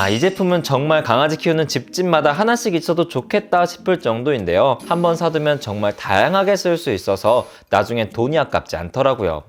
아, 이 제품은 정말 강아지 키우는 집집마다 하나씩 있어도 좋겠다 싶을 정도인데요. 한번 사두면 정말 다양하게 쓸 수 있어서 나중엔 돈이 아깝지 않더라고요.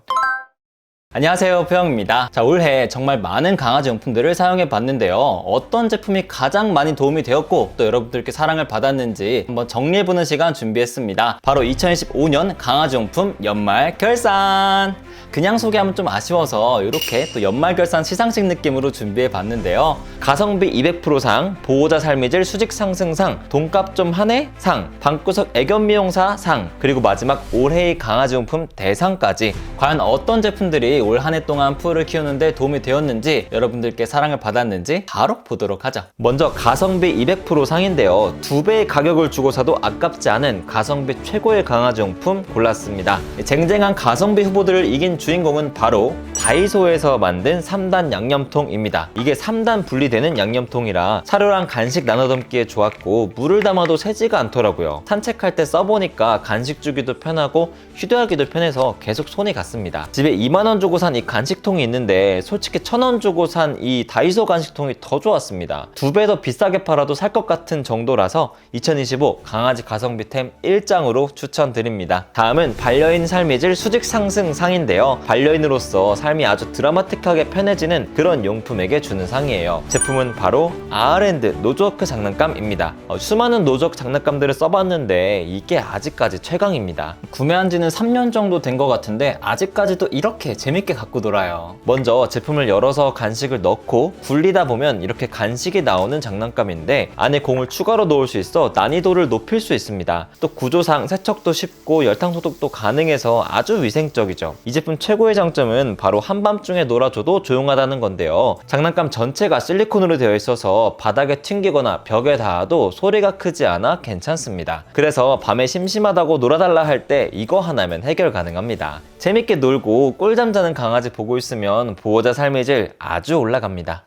안녕하세요 표영입니다. 자 올해 정말 많은 강아지 용품들을 사용해 봤는데요. 어떤 제품이 가장 많이 도움이 되었고 또 여러분들께 사랑을 받았는지 한번 정리해 보는 시간 준비했습니다. 바로 2025년 강아지 용품 연말 결산! 그냥 소개하면 좀 아쉬워서 이렇게 또 연말 결산 시상식 느낌으로 준비해 봤는데요. 가성비 200%상 보호자 삶이질 수직 상승상 돈값 좀 하네? 상 방구석 애견 미용사 상 그리고 마지막 올해의 강아지 용품 대상까지. 과연 어떤 제품들이 올 한 해 동안 풀을 키우는데 도움이 되었는지 여러분들께 사랑을 받았는지 바로 보도록 하죠. 먼저 가성비 200% 상인데요. 두 배의 가격을 주고 사도 아깝지 않은 가성비 최고의 강아지 용품 골랐습니다. 쟁쟁한 가성비 후보들을 이긴 주인공은 바로 다이소에서 만든 3단 양념통입니다. 이게 3단 분리되는 양념통이라 사료랑 간식 나눠 담기에 좋았고 물을 담아도 새지가 않더라고요. 산책할 때 써보니까 간식 주기도 편하고 휴대하기도 편해서 계속 손이 갔습니다. 집에 2만원 주고 산 이 간식통이 있는데 솔직히 1,000원 주고 산 이 다이소 간식통이 더 좋았습니다. 두 배 더 비싸게 팔아도 살 것 같은 정도라서 2025 강아지 가성비템 1장으로 추천드립니다. 다음은 반려인 삶의 질 수직 상승 상인데요. 반려인으로서 삶이 아주 드라마틱하게 편해지는 그런 용품에게 주는 상이에요. 제품은 바로 아르랜드 노즈워크 장난감입니다. 어, 수많은 노즈워크 장난감들을 써봤는데 이게 아직까지 최강입니다. 구매한 지는 3년 정도 된 것 같은데 아직까지도 이렇게 재 밌게 갖고 놀아요. 먼저 제품을 열어서 간식을 넣고 굴리다 보면 이렇게 간식이 나오는 장난감인데 안에 공을 추가로 넣을 수 있어 난이도를 높일 수 있습니다. 또 구조상 세척도 쉽고 열탕 소독도 가능해서 아주 위생적이죠. 이 제품 최고의 장점은 바로 한밤중에 놀아줘도 조용하다는 건데요. 장난감 전체가 실리콘으로 되어 있어서 바닥에 튕기거나 벽에 닿아도 소리가 크지 않아 괜찮습니다. 그래서 밤에 심심하다고 놀아달라 할 때 이거 하나면 해결 가능합니다. 재밌게 놀고 꿀잠 자는 강아지 보고 있으면 보호자 삶의 질 아주 올라갑니다.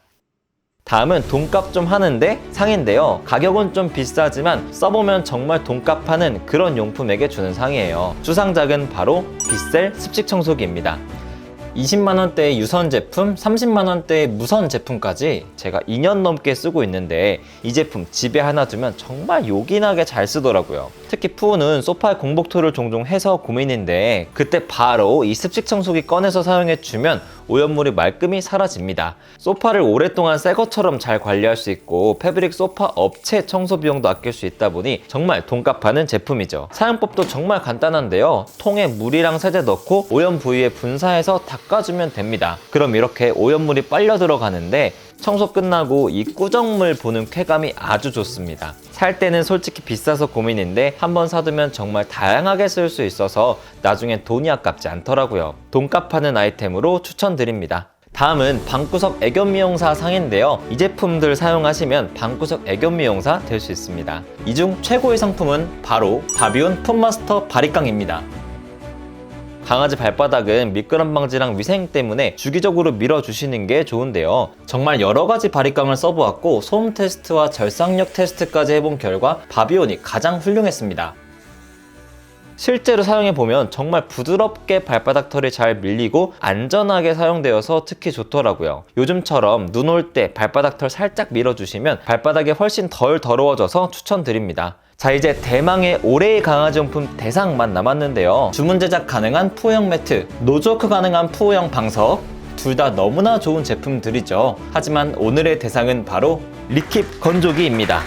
다음은 돈값 좀 하는데 상인데요. 가격은 좀 비싸지만 써보면 정말 돈값 하는 그런 용품에게 주는 상이에요. 수상작은 바로 빗셀 습식 청소기입니다. 20만원대의 유선 제품, 30만원대의 무선 제품까지 제가 2년 넘게 쓰고 있는데 이 제품 집에 하나 두면 정말 요긴하게 잘 쓰더라고요. 특히 푸우는 소파에 공복토를 종종 해서 고민인데 그때 바로 이 습식 청소기 꺼내서 사용해주면 오염물이 말끔히 사라집니다. 소파를 오랫동안 새 것처럼 잘 관리할 수 있고 패브릭 소파 업체 청소 비용도 아낄 수 있다 보니 정말 돈값하는 제품이죠. 사용법도 정말 간단한데요. 통에 물이랑 세제 넣고 오염 부위에 분사해서 닦아주면 됩니다. 그럼 이렇게 오염물이 빨려 들어가는데 청소 끝나고 이 꾸정물 보는 쾌감이 아주 좋습니다. 살 때는 솔직히 비싸서 고민인데 한번 사두면 정말 다양하게 쓸 수 있어서 나중엔 돈이 아깝지 않더라고요. 돈값 하는 아이템으로 추천드립니다. 다음은 방구석 애견 미용사 상인데요. 이 제품들 사용하시면 방구석 애견 미용사 될 수 있습니다. 이 중 최고의 상품은 바로 바비온 풋마스터 바리깡입니다. 강아지 발바닥은 미끄럼 방지랑 위생 때문에 주기적으로 밀어주시는 게 좋은데요. 정말 여러 가지 바리깡을 써보았고 소음 테스트와 절삭력 테스트까지 해본 결과 바비온이 가장 훌륭했습니다. 실제로 사용해보면 정말 부드럽게 발바닥 털이 잘 밀리고 안전하게 사용되어서 특히 좋더라고요. 요즘처럼 눈 올 때 발바닥 털 살짝 밀어주시면 발바닥이 훨씬 덜 더러워져서 추천드립니다. 자 이제 대망의 올해의 강아지 용품 대상만 남았는데요. 주문 제작 가능한 푸어형 매트, 노조크 가능한 푸어형 방석, 둘 다 너무나 좋은 제품들이죠. 하지만 오늘의 대상은 바로 리킵 건조기입니다.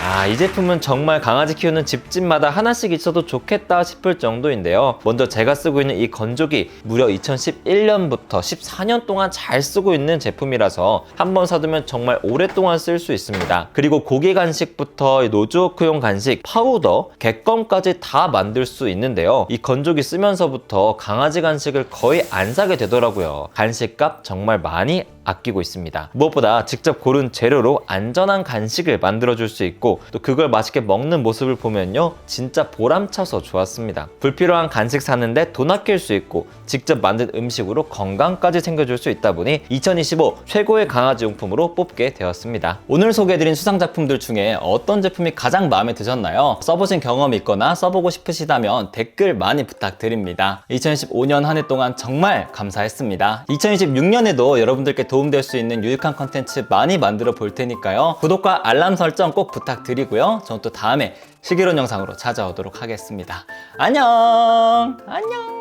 아, 이 제품은 정말 강아지 키우는 집집마다 하나씩 있어도 좋겠다 싶을 정도인데요. 먼저 제가 쓰고 있는 이 건조기 무려 2011년부터 14년 동안 잘 쓰고 있는 제품이라서 한 번 사두면 정말 오랫동안 쓸 수 있습니다. 그리고 고기 간식부터 노즈워크용 간식, 파우더, 객검까지 다 만들 수 있는데요. 이 건조기 쓰면서부터 강아지 간식을 거의 안 사게 되더라고요. 간식값 정말 많이 아끼고 있습니다. 무엇보다 직접 고른 재료로 안전한 간식을 만들어줄 수 있고 또 그걸 맛있게 먹는 모습을 보면요 진짜 보람차서 좋았습니다. 불필요한 간식 사는데 돈 아낄 수 있고 직접 만든 음식으로 건강까지 챙겨줄 수 있다 보니 2025 최고의 강아지 용품으로 뽑게 되었습니다. 오늘 소개해드린 수상 작품들 중에 어떤 제품이 가장 마음에 드셨나요? 써보신 경험이 있거나 써보고 싶으시다면 댓글 많이 부탁드립니다. 2015년 한 해 동안 정말 감사했습니다. 2026년에도 여러분들께 도움 도움될 수 있는 유익한 컨텐츠 많이 만들어 볼 테니까요. 구독과 알람 설정 꼭 부탁드리고요. 저는 또 다음에 슬기로운 영상으로 찾아오도록 하겠습니다. 안녕! 안녕!